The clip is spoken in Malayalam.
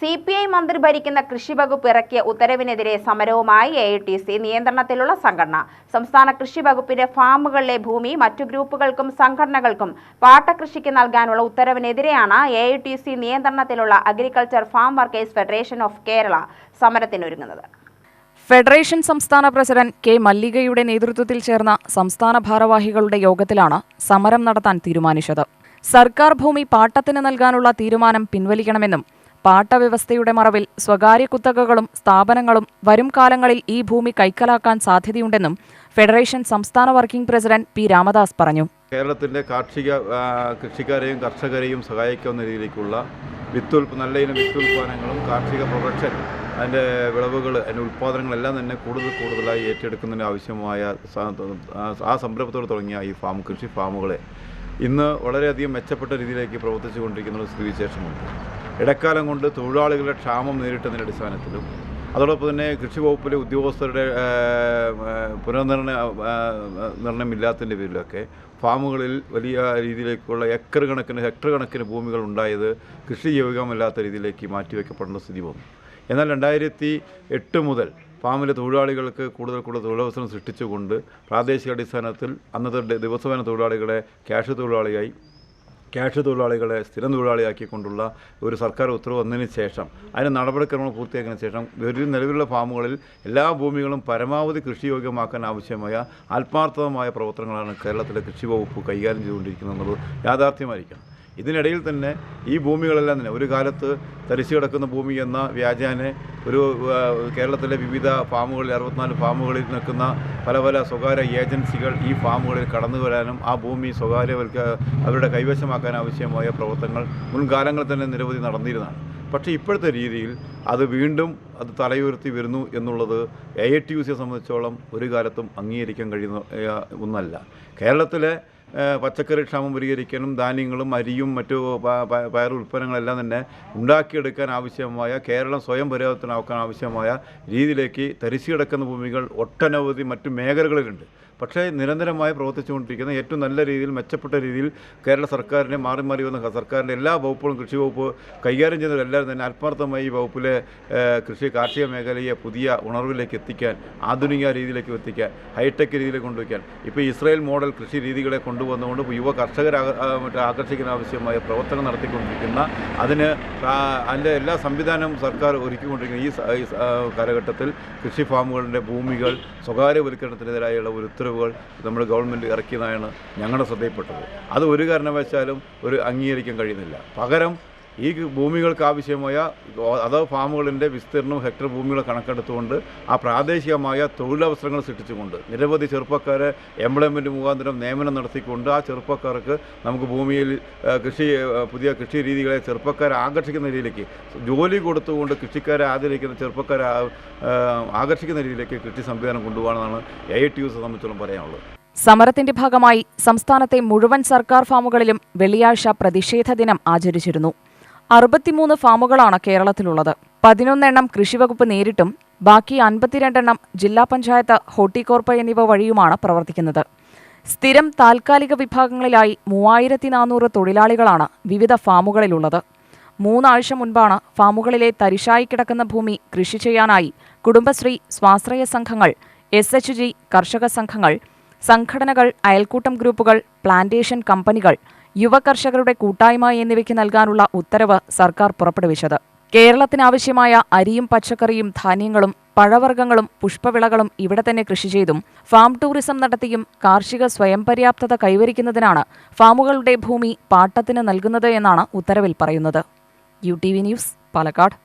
സി പി ഐ മന്ത്രി ഭരിക്കുന്ന കൃഷി വകുപ്പ് ഇറക്കിയ ഉത്തരവിനെതിരെ സമരവുമായി എ ഐ ടി സി നിയന്ത്രണത്തിലുള്ള സംഘടന. സംസ്ഥാന കൃഷി വകുപ്പിന്റെ ഫാമുകളിലെ ഭൂമി മറ്റു ഗ്രൂപ്പുകൾക്കും സംഘടനകൾക്കും പാട്ടകൃഷിക്ക് നൽകാനുള്ള ഉത്തരവിനെതിരെയാണ് എ ഐ ടി സി നിയന്ത്രണത്തിലുള്ള agriculture farm workers federation of Kerala സമരത്തിനൊരുങ്ങുന്നത്. Federation സംസ്ഥാന പ്രസിഡന്റ് കെ മല്ലികയുടെ നേതൃത്വത്തിൽ ചേർന്ന സംസ്ഥാന ഭാരവാഹികളുടെ യോഗത്തിലാണ് സമരം നടത്താൻ തീരുമാനിച്ചത്. സർക്കാർ ഭൂമി പാട്ടത്തിന് നൽകാനുള്ള തീരുമാനം പിൻവലിക്കണമെന്നും പാട്ടവ്യവസ്ഥയുടെ മറവിൽ സ്വകാര്യ കുത്തകകളും സ്ഥാപനങ്ങളും വരും കാലങ്ങളിൽ ഈ ഭൂമി കൈക്കലാക്കാൻ സാധ്യതയുണ്ടെന്നും ഫെഡറേഷൻ സംസ്ഥാന വർക്കിംഗ് പ്രസിഡന്റ് പി രാമദാസ് പറഞ്ഞു. കേരളത്തിന്റെ കാർഷിക കൃഷിക്കാരെയും കർഷകരെയും സഹായിക്കുന്ന രീതിയിലേക്കുള്ള വിത്ത് ഉൽപ്പ നല്ല ഇനം വിത്തുൽപാദനങ്ങളും കാർഷിക പ്രൊഡക്ഷൻ അതിന്റെ വിളവുകൾ അതിന്റെ ഉൽപ്പാദനങ്ങളെല്ലാം തന്നെ കൂടുതൽ കൂടുതലായി ഏറ്റെടുക്കുന്നതിന് ആവശ്യമായ ആ സംരംഭത്തോട് തുടങ്ങിയ ഈ ഫാം കൃഷി ഫാമുകളെ ഇന്ന് വളരെയധികം മെച്ചപ്പെട്ട രീതിയിലേക്ക് പ്രവർത്തിച്ചു കൊണ്ടിരിക്കുന്ന സ്ഥിതിവിശേഷമുണ്ട്. ഇടക്കാലം കൊണ്ട് തൊഴിലാളികളുടെ ക്ഷാമം നേരിട്ടതിന്റെ അടിസ്ഥാനത്തിലും അതോടൊപ്പം തന്നെ കൃഷി വകുപ്പിലെ ഉദ്യോഗസ്ഥരുടെ പുനർനിർണയ നിർണയമില്ലാത്തതിന്റെ പേരിലൊക്കെ ഫാമുകളിൽ വലിയ രീതിയിലേക്കുള്ള ഏക്കർ കണക്കിന് ഹെക്ടർ കണക്കിന് ഭൂമികൾ ഉണ്ടായത് കൃഷി യോഗ്യമല്ലാത്ത രീതിയിലേക്ക് മാറ്റിവെക്കപ്പെടേണ്ട സ്ഥിതി വന്നു. എന്നാൽ രണ്ടായിരത്തി എട്ട് മുതൽ ഫാമിലെ തൊഴിലാളികൾക്ക് കൂടുതൽ കൂടുതൽ തൊഴിലവസരം സൃഷ്ടിച്ചുകൊണ്ട് പ്രാദേശിക അടിസ്ഥാനത്തിൽ അന്നത്തെ ദിവസവേന തൊഴിലാളികളെ ക്യാഷ് തൊഴിലാളിയായി ക്യാഷ് തൊഴിലാളികളെ സ്ഥിരം തൊഴിലാളിയാക്കിക്കൊണ്ടുള്ള ഒരു സർക്കാർ ഉത്തരവ് വന്നതിന് ശേഷം അതിന് നടപടിക്രമങ്ങൾ പൂർത്തിയാക്കിയതിന് ശേഷം ഒരു നിലവിലുള്ള ഫാമുകളിൽ എല്ലാ ഭൂമികളും പരമാവധി കൃഷിയോഗ്യമാക്കാൻ ആവശ്യമായ ആത്മാർത്ഥമായ പ്രവർത്തനങ്ങളാണ് കേരളത്തിലെ കൃഷി വകുപ്പ് കൈകാര്യം ചെയ്തുകൊണ്ടിരിക്കുന്നത് എന്നുള്ളത് യാഥാർത്ഥ്യമായിരിക്കണം. ഇതിനിടയിൽ തന്നെ ഈ ഭൂമികളെല്ലാം തന്നെ ഒരു കാലത്ത് തരിച്ചു കിടക്കുന്ന ഭൂമി എന്ന വ്യാജാനെ ഒരു കേരളത്തിലെ വിവിധ ഫാമുകളിൽ അറുപത്തിനാല് ഫാമുകളിൽ നിൽക്കുന്ന പല പല സ്വകാര്യ ഏജൻസികൾ ഈ ഫാമുകളിൽ കടന്നു വരാനും ആ ഭൂമി സ്വകാര്യവൽക്ക അവരുടെ കൈവശമാക്കാൻ ആവശ്യമായ പ്രവർത്തനങ്ങൾ മുൻകാലങ്ങളിൽ തന്നെ നിരവധി നടന്നിരുന്നതാണ്. പക്ഷേ ഇപ്പോഴത്തെ രീതിയിൽ അത് വീണ്ടും അത് തലയുയർത്തി വരുന്നു എന്നുള്ളത് എ ഐ ടി യു സിയെ സംബന്ധിച്ചോളം ഒരു കാലത്തും അംഗീകരിക്കാൻ കഴിയുന്ന ഒന്നല്ല. കേരളത്തിലെ പച്ചക്കറി ക്ഷാമം പരിഹരിക്കാനും ധാന്യങ്ങളും അരിയും മറ്റു പയർ ഉൽപ്പന്നങ്ങളെല്ലാം തന്നെ ഉണ്ടാക്കിയെടുക്കാൻ ആവശ്യമായ കേരളം സ്വയം പര്യാപ്തമാക്കാൻ ആവശ്യമായ രീതിയിലേക്ക് തരിശു കിടക്കുന്ന ഭൂമികൾ ഒട്ടനവധി മറ്റു മേഖലകളിലുണ്ട്. പക്ഷേ നിരന്തരമായി പ്രവർത്തിച്ചുകൊണ്ടിരിക്കുന്ന ഏറ്റവും നല്ല രീതിയിൽ മെച്ചപ്പെട്ട രീതിയിൽ കേരള സർക്കാരിനെ മാറി മാറി വന്ന സർക്കാരിന്റെ എല്ലാ വകുപ്പുകളും കൃഷി വകുപ്പ് കൈകാര്യം ചെയ്യുന്നവരെല്ലാവരും തന്നെ ആത്മാർത്ഥമായി ഈ വകുപ്പിലെ കൃഷി കാർഷിക മേഖലയെ പുതിയ ഉണർവിലേക്ക് എത്തിക്കാൻ ആധുനിക രീതിയിലേക്ക് എത്തിക്കാൻ ഹൈടെക് രീതിയിലേക്ക് കൊണ്ടുവയ്ക്കാൻ. ഇപ്പോൾ ഇസ്രായേൽ മോഡൽ കൃഷി രീതികളെ കൊണ്ടുവന്നുകൊണ്ട് യുവ കർഷകരെ ആകർഷിക്കാൻ ആവശ്യമായ പ്രവർത്തനം നടത്തിക്കൊണ്ടിരിക്കുന്ന അതിന് അതിന്റെ എല്ലാ സംവിധാനവും സർക്കാർ ഒരുക്കിക്കൊണ്ടിരിക്കുന്ന ഈ കാലഘട്ടത്തിൽ കൃഷി ഫാമുകളുടെ ഭൂമികൾ സ്വകാര്യവൽക്കരണത്തിനെതിരായുള്ള ഒരു ഉത്തരവുകൾ നമ്മുടെ ഗവൺമെന്റ് ഇറക്കിയതാണ് ഞങ്ങളുടെ ശ്രദ്ധയിൽപ്പെട്ടത്. അത് ഒരു കാരണവശാലും ഒരു അംഗീകരിക്കാൻ കഴിയുന്നില്ല. പകരം ഈ ഭൂമികൾക്ക് ആവശ്യമായ അതോ ഫാമുകളിന്റെ വിസ്തീർണവും ഹെക്ടർ ഭൂമികൾ കണക്കെടുത്തുകൊണ്ട് ആ പ്രാദേശികമായ തൊഴിലവസരങ്ങൾ സൃഷ്ടിച്ചുകൊണ്ട് നിരവധി ചെറുപ്പക്കാരെ എംപ്ലോയ്മെന്റ് മുഖാന്തരം നിയമനം നടത്തിക്കൊണ്ട് ആ ചെറുപ്പക്കാർക്ക് നമുക്ക് ഭൂമിയിൽ കൃഷി പുതിയ കൃഷി രീതികളെ ചെറുപ്പക്കാരെ ആകർഷിക്കുന്ന രീതിയിലേക്ക് ജോലി കൊടുത്തുകൊണ്ട് കൃഷിക്കാരെ ആദരിക്കുന്ന ചെറുപ്പക്കാരെ ആകർഷിക്കുന്ന രീതിയിലേക്ക് കൃഷി സംവിധാനം കൊണ്ടുപോകണമെന്നാണ് എ ടി യു സംബന്ധിച്ചോളം പറയാനുള്ളത്. സമരത്തിന്റെ ഭാഗമായി സംസ്ഥാനത്തെ മുഴുവൻ സർക്കാർ ഫാമുകളിലും വെള്ളിയാഴ്ച പ്രതിഷേധ ദിനം ആചരിച്ചിരുന്നു. അറുപത്തിമൂന്ന് ഫാമുകളാണ് കേരളത്തിലുള്ളത്. പതിനൊന്നെണ്ണം കൃഷിവകുപ്പ് നേരിട്ടും ബാക്കി അൻപത്തിരണ്ടെണ്ണം ജില്ലാ പഞ്ചായത്ത് ഹോർട്ടികോർപ്പ് എന്നിവ വഴിയുമാണ് പ്രവർത്തിക്കുന്നത്. സ്ഥിരം താൽക്കാലിക വിഭാഗങ്ങളിലായി മൂവായിരത്തി നാനൂറ് തൊഴിലാളികളാണ് വിവിധ ഫാമുകളിലുള്ളത്. മൂന്നാഴ്ച മുൻപാണ് ഫാമുകളിലെ തരിശായി കിടക്കുന്ന ഭൂമി കൃഷി ചെയ്യാനായി കുടുംബശ്രീ സ്വാശ്രയ സംഘങ്ങൾ എസ് കർഷക സംഘങ്ങൾ സംഘടനകൾ അയൽക്കൂട്ടം ഗ്രൂപ്പുകൾ പ്ലാന്റേഷൻ കമ്പനികൾ യുവകർഷകരുടെ കൂട്ടായ്മ എന്നിവയ്ക്ക് നൽകാനുള്ള ഉത്തരവ് സർക്കാർ പുറപ്പെടുവിച്ചത്. കേരളത്തിനാവശ്യമായ അരിയും പച്ചക്കറിയും ധാന്യങ്ങളും പഴവർഗങ്ങളും പുഷ്പവിളകളും ഇവിടെ തന്നെ കൃഷി ചെയ്തും ഫാം ടൂറിസം നടത്തിയും കാർഷിക സ്വയം പര്യാപ്തത കൈവരിക്കുന്നതിനാണ് ഫാമുകളുടെ ഭൂമി പാട്ടത്തിന് നൽകുന്നത് എന്നാണ് ഉത്തരവിൽ പറയുന്നത്. U T V news Palakkad.